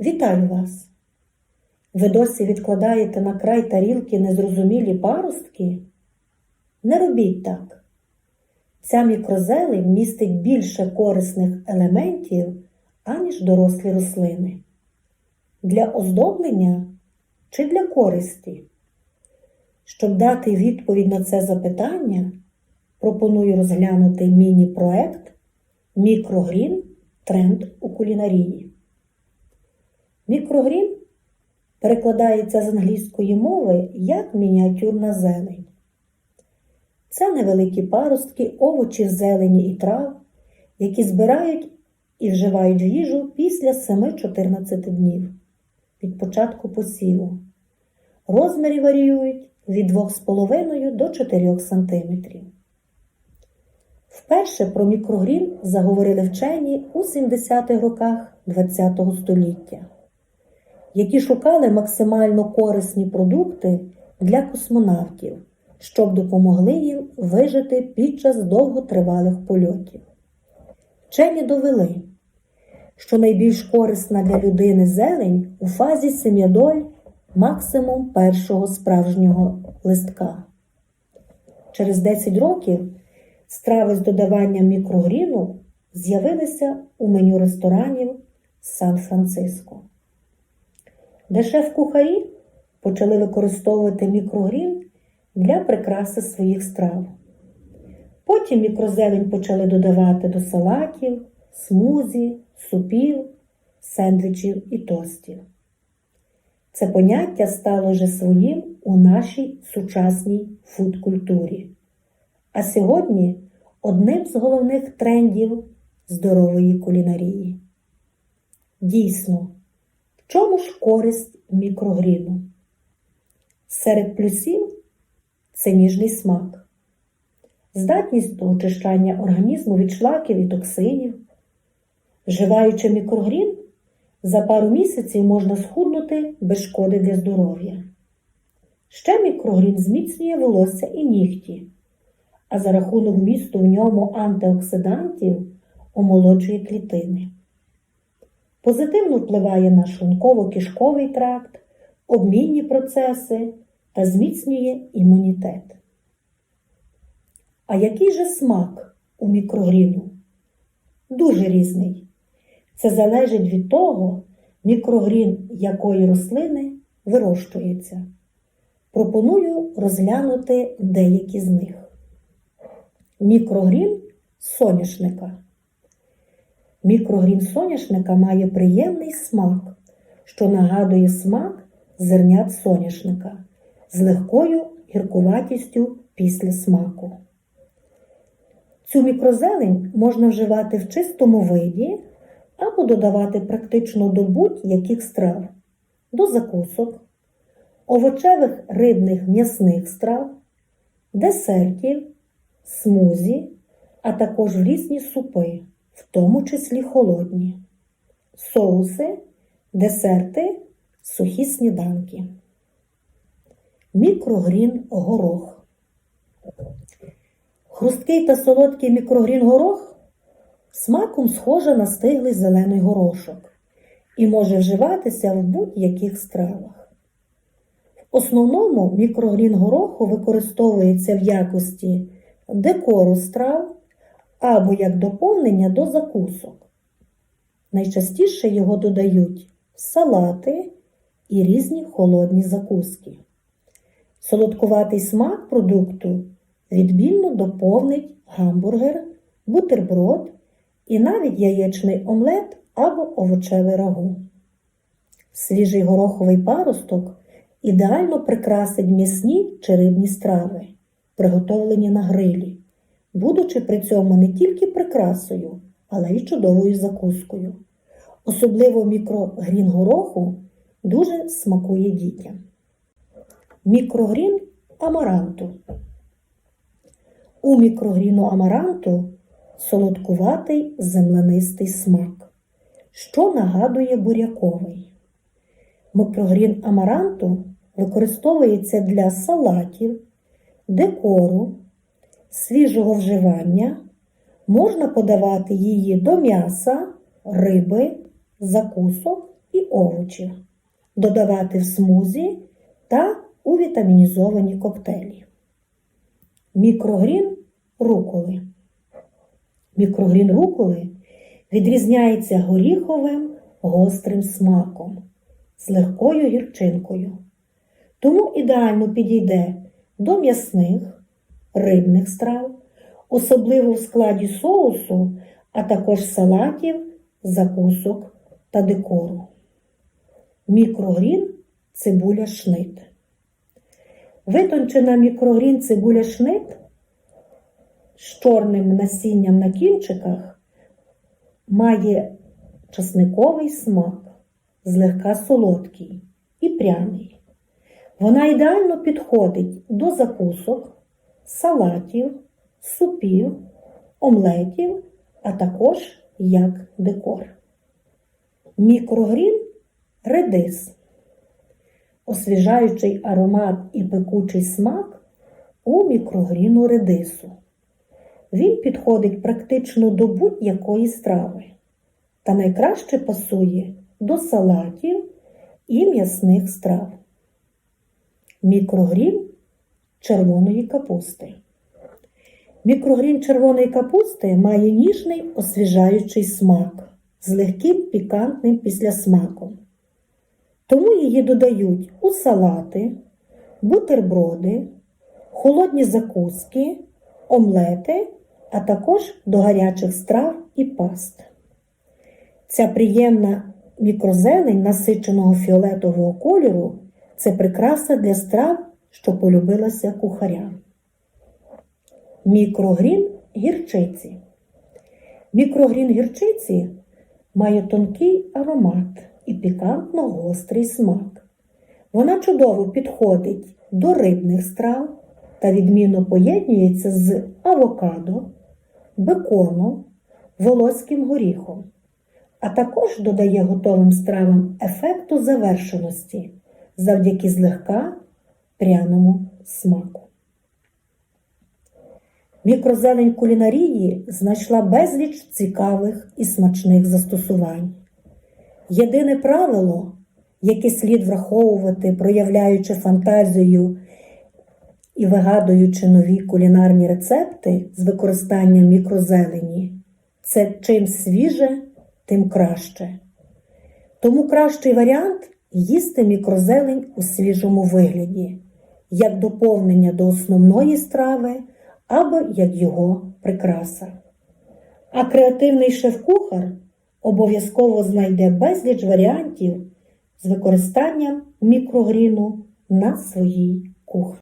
Вітаю вас! Ви досі відкладаєте на край тарілки незрозумілі паростки? Не робіть так. Ця мікрозелень містить більше корисних елементів, аніж дорослі рослини. Для оздоблення чи для користі? Щоб дати відповідь на це запитання, пропоную розглянути міні-проект Мікрогрін Тренд у кулінарії. Мікрогрін перекладається з англійської мови як мініатюрна зелень. Це невеликі паростки овочів, зелені і трав, які збирають і вживають в їжу після 7-14 днів від початку посіву. Розміри варіюють від 2,5 до 4 см. Вперше про мікрогрін заговорили вчені у 70-х роках ХХ століття, які шукали максимально корисні продукти для космонавтів, щоб допомогли їм вижити під час довготривалих польотів. Вчені довели, що найбільш корисна для людини зелень у фазі сем'ядоль максимум першого справжнього листка. Через 10 років страви з додаванням мікрогріну з'явилися у меню ресторанів Сан-Франциско, де шеф-кухарі почали використовувати мікрогрін для прикраси своїх страв. Потім мікрозелень почали додавати до салатів, смузі, супів, сендвічів і тостів. Це поняття стало вже своїм у нашій сучасній фудкультурі. А сьогодні одним з головних трендів здорової кулінарії. Дійсно, чому ж користь мікрогріну? Серед плюсів це ніжний смак, здатність до очищання організму від шлаків і токсинів. Вживаючи мікрогрін, за пару місяців можна схуднути без шкоди для здоров'я. Ще мікрогрін зміцнює волосся і нігті, а за рахунок вмісту в ньому антиоксидантів омолоджує клітини. Позитивно впливає на шлунково-кишковий тракт, обмінні процеси та зміцнює імунітет. А який же смак у мікрогріну? Дуже різний. Це залежить від того, мікрогрін якої рослини вирощується. Пропоную розглянути деякі з них. Мікрогрін соняшника. Мікрогрін соняшника має приємний смак, що нагадує смак зернят соняшника з легкою гіркуватістю після смаку. Цю мікрозелень можна вживати в чистому виді або додавати практично до будь-яких страв, до закусок, овочевих рибних м'ясних страв, десертів, смузі, а також в різні супи, в тому числі холодні, соуси, десерти, сухі сніданки. Мікрогрін горох. Хрусткий та солодкий мікрогрін горох смаком схоже на стиглий зелений горошок і може вживатися в будь-яких стравах. В основному мікрогрін гороху використовується в якості декору страв або як доповнення до закусок. Найчастіше його додають салати і різні холодні закуски. Солодкуватий смак продукту відмінно доповнить гамбургер, бутерброд і навіть яєчний омлет або овочевий рагу. Свіжий гороховий паросток ідеально прикрасить м'ясні чи рибні страви, приготовлені на грилі, будучи при цьому не тільки прикрасою, але й чудовою закускою. Особливо мікрогрін гороху дуже смакує дітям. Мікрогрін амаранту. У мікрогріну амаранту солодкуватий землянистий смак, що нагадує буряковий. Мікрогрін амаранту використовується для салатів, декору, свіжого вживання, можна подавати її до м'яса, риби, закусок і овочів, додавати в смузі та у вітамінізовані коктейлі. Мікрогрін руколи. Мікрогрін руколи відрізняється горіховим гострим смаком з легкою гірчинкою. Тому ідеально підійде до м'ясних, рибних страв, особливо в складі соусу, а також салатів, закусок та декору. Мікрогрін цибуля шнит. Витончена мікрогрін цибуля шнит з чорним насінням на кінчиках має часниковий смак, злегка солодкий і пряний. Вона ідеально підходить до закусок, салатів, супів, омлетів, а також як декор. Мікрогрін редис. Освіжаючий аромат і пекучий смак у мікрогріну редису. Він підходить практично до будь-якої страви та найкраще пасує до салатів і м'ясних страв. Мікрогрін червоної капусти. Мікрогрін червоної капусти має ніжний освіжаючий смак з легким пікантним післясмаком. Тому її додають у салати, бутерброди, холодні закуски, омлети, а також до гарячих страв і паст. Ця приємна мікрозелень насиченого фіолетового кольору це прикраса для страв, що полюбилася кухарям. Мікрогрін гірчиці. Мікрогрін гірчиці має тонкий аромат і пікантно гострий смак. Вона чудово підходить до рибних страв та відмінно поєднується з авокадо, беконом, волоським горіхом, а також додає готовим стравам ефекту завершеності завдяки злегка пряному смаку. Мікрозелень кулінарії знайшла безліч цікавих і смачних застосувань. Єдине правило, яке слід враховувати, проявляючи фантазію і вигадуючи нові кулінарні рецепти з використанням мікрозелені, це чим свіже, тим краще. Тому кращий варіант їсти мікрозелень у свіжому вигляді, як доповнення до основної страви або як його прикраса. А креативний шеф-кухар обов'язково знайде безліч варіантів з використанням мікрогріну на своїй кухні.